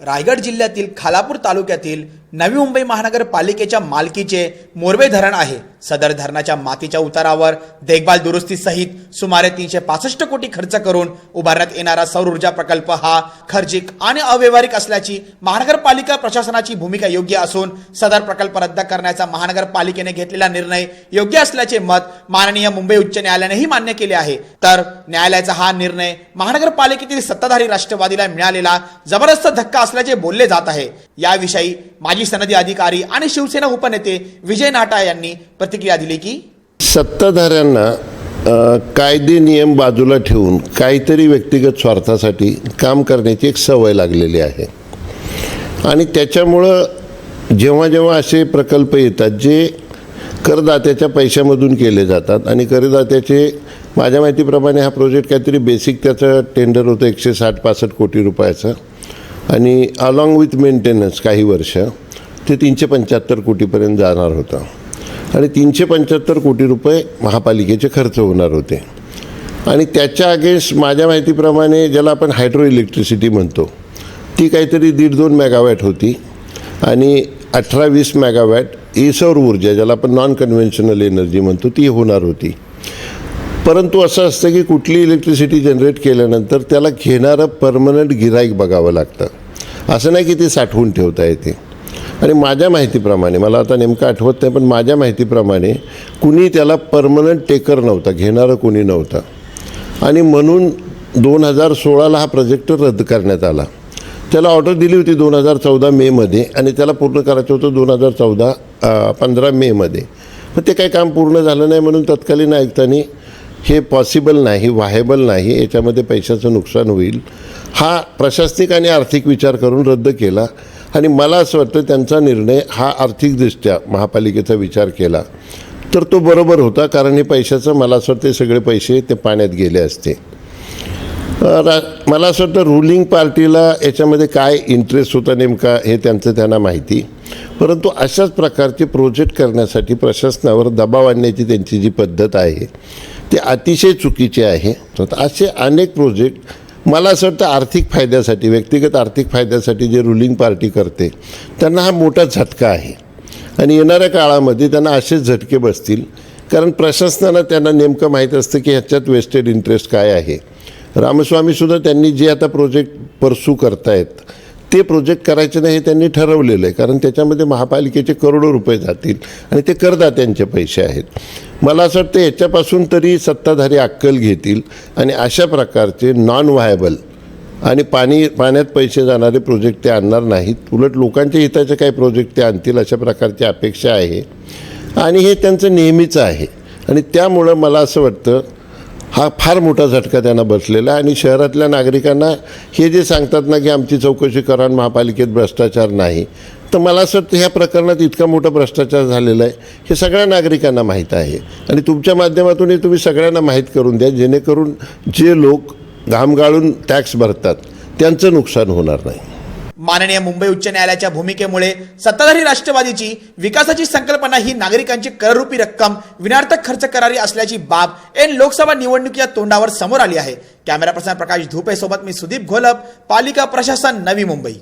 रायगड जिल्ह्यातील खालापूर तालुक्यातील नवी मुंबई महानगरपालिकेच्या मालकीचे मोरवे धरण आहे. सदर धरणाच्या मातीच्या उतारावर देखभाल दुरुस्तीसहित सुमारे तीनशे पासष्ट कोटी खर्च करून उभारण्यात येणारा सौर ऊर्जा प्रकल्प हा खर्चिक आणि अव्यवहारिक असल्याची महानगरपालिका प्रशासनाची भूमिका योग्य असून सदर प्रकल्प रद्द करण्याचा महानगरपालिकेने घेतलेला निर्णय योग्य असल्याचे मत माननीय मुंबई उच्च न्यायालयानेही मान्य केले आहे. तर न्यायालयाचा हा निर्णय महानगरपालिकेतील सत्ताधारी राष्ट्रवादीला मिळालेला जबरदस्त धक्का असल्याचे बोलले जात आहे. याविषयी माजी सनदी अधिकारी आणि शिवसेना उपनेते विजय नाटा यांनी प्रतिक्रिया दिली की सत्ताधाऱ्यांना कायदे नियम बाजूला ठेवून काहीतरी व्यक्तिगत स्वार्थासाठी काम करण्याची एक सवय लागलेली आहे. आणि त्याच्यामुळं जेव्हा जेव्हा असे प्रकल्प येतात जे करदात्याच्या पैशामधून केले जातात आणि करदात्याचे माझ्या माहितीप्रमाणे हा प्रोजेक्ट काहीतरी बेसिक त्याचं टेंडर होतं एकशे साठ पासष्ट कोटी रुपयाचं. आणि अलॉंग विथ मेंटेनन्स काही वर्ष. ते तीनशे पंच्याहत्तर कोटीपर्यंत जाणार होता. आणि तीनशे पंच्याहत्तर कोटी रुपये महापालिकेचे खर्च होणार होते. आणि त्याच्या अगेन्स्ट माझ्या माहितीप्रमाणे ज्याला आपण हायड्रो इलेक्ट्रिसिटी म्हणतो ती काहीतरी दीड दोन मेगावॅट होती. आणि अठरा वीस मेगावॅट ई सौर ऊर्जा ज्याला आपण नॉन कन्व्हेन्शनल एनर्जी म्हणतो ती होणार होती. परंतु असं असतं की कुठली इलेक्ट्रिसिटी जनरेट केल्यानंतर त्याला घेणारं परमनंट गिराईक बघावं लागतं. असं नाही की ते साठवून ठेवता येते. आणि माझ्या माहितीप्रमाणे मला आता नेमकं आठवत नाही पण माझ्या माहितीप्रमाणे कुणी त्याला परमनंट टेकर नव्हता घेणारं कुणी नव्हतं. आणि म्हणून दोन हजार सोळाला हा प्रोजेक्ट रद्द करण्यात आला. त्याला ऑर्डर दिली होती दोन हजार चौदा मेमध्ये आणि त्याला पूर्ण करायचं होतं दोन हजार चौदा पंधरा मेमध्ये पण ते काही काम पूर्ण झालं नाही म्हणून तत्कालीन आयुक्तांनी हे पॉसिबल नाही व्हायबल नाही याच्यामध्ये पैशाचं नुकसान होईल हा प्रशासनिक आणि आर्थिक विचार करून रद्द केला. आणि मला असं वाटतं त्यांचा निर्णय हा आर्थिकदृष्ट्या महापालिकेचा विचार केला तर तो बरोबर होता कारण हे पैशाचं मला असं वाटतं सगळे पैसे ते पाण्यात गेले असते. रा मला असं वाटतं रुलिंग पार्टीला याच्यामध्ये काय इंटरेस्ट होता नेमका हे त्यांचं त्यांना माहिती. परंतु अशाच प्रकारचे प्रोजेक्ट करण्यासाठी प्रशासनावर दबाव आणण्याची त्यांची जी पद्धत आहे ती अतिशय चुकीची आहे. असे अनेक प्रोजेक्ट मला असं वाटतं आर्थिक फायद्यासाठी व्यक्तिगत आर्थिक फायद्यासाठी जे रुलिंग पार्टी करते त्यांना हा मोठा झटका आहे. आणि येणाऱ्या काळामध्ये त्यांना असेच झटके बसतील. कारण प्रशासनाला त्यांना नेमकं माहीत असतं की ह्याच्यात वेस्टेड इंटरेस्ट काय आहे. रामस्वामीसुद्धा त्यांनी जे आता प्रोजेक्ट परसू करतायत ते प्रोजेक्ट करायचे नाही हे त्यांनी ठरवलेलं आहे. कारण त्याच्यामध्ये महापालिकेचे करोडो रुपये जातील आणि ते करदात्यांचे पैसे आहेत. मला असं वाटतं याच्यापासून तरी सत्ताधारी अक्कल घेतील आणि अशा प्रकारचे नॉन व्हायबल आणि पाणी पाण्यात पैसे जाणारे प्रोजेक्ट ते आणणार नाहीत. उलट लोकांच्या हिताचे काही प्रोजेक्ट ते आणतील अशा प्रकारची अपेक्षा आहे. आणि हे त्यांचं नेहमीचं आहे. आणि त्यामुळं मला असं वाटतं हा फार मोठा झटका त्यांना बसलेला आहे. आणि शहरातल्या नागरिकांना हे जे सांगतात ना की आमची चौकशी करा महापालिकेत भ्रष्टाचार नाही. तर मला असं वाटतं ह्या प्रकरणात इतका मोठा भ्रष्टाचार झालेला आहे हे सगळ्या नागरिकांना माहीत आहे. आणि तुमच्या माध्यमातून हे तुम्ही सगळ्यांना माहीत करून द्या जेणेकरून जे लोक घाम गाळून टॅक्स भरतात त्यांचं नुकसान होणार नाही. माननीय मुंबई उच्च न्यायालयाच्या भूमिकेमुळे सत्ताधारी राष्ट्रवादीची विकासाची संकल्पना ही नागरिकांची कररूपी रक्कम विनार्थक खर्च करारी असल्याची बाब एन लोकसभा निवडणुकीच्या तोंडावर समोर आली आहे. कॅमेरा पर्सन प्रकाश धुपे सोबत मी सुदीप घोलप पालिका प्रशासन नवी मुंबई.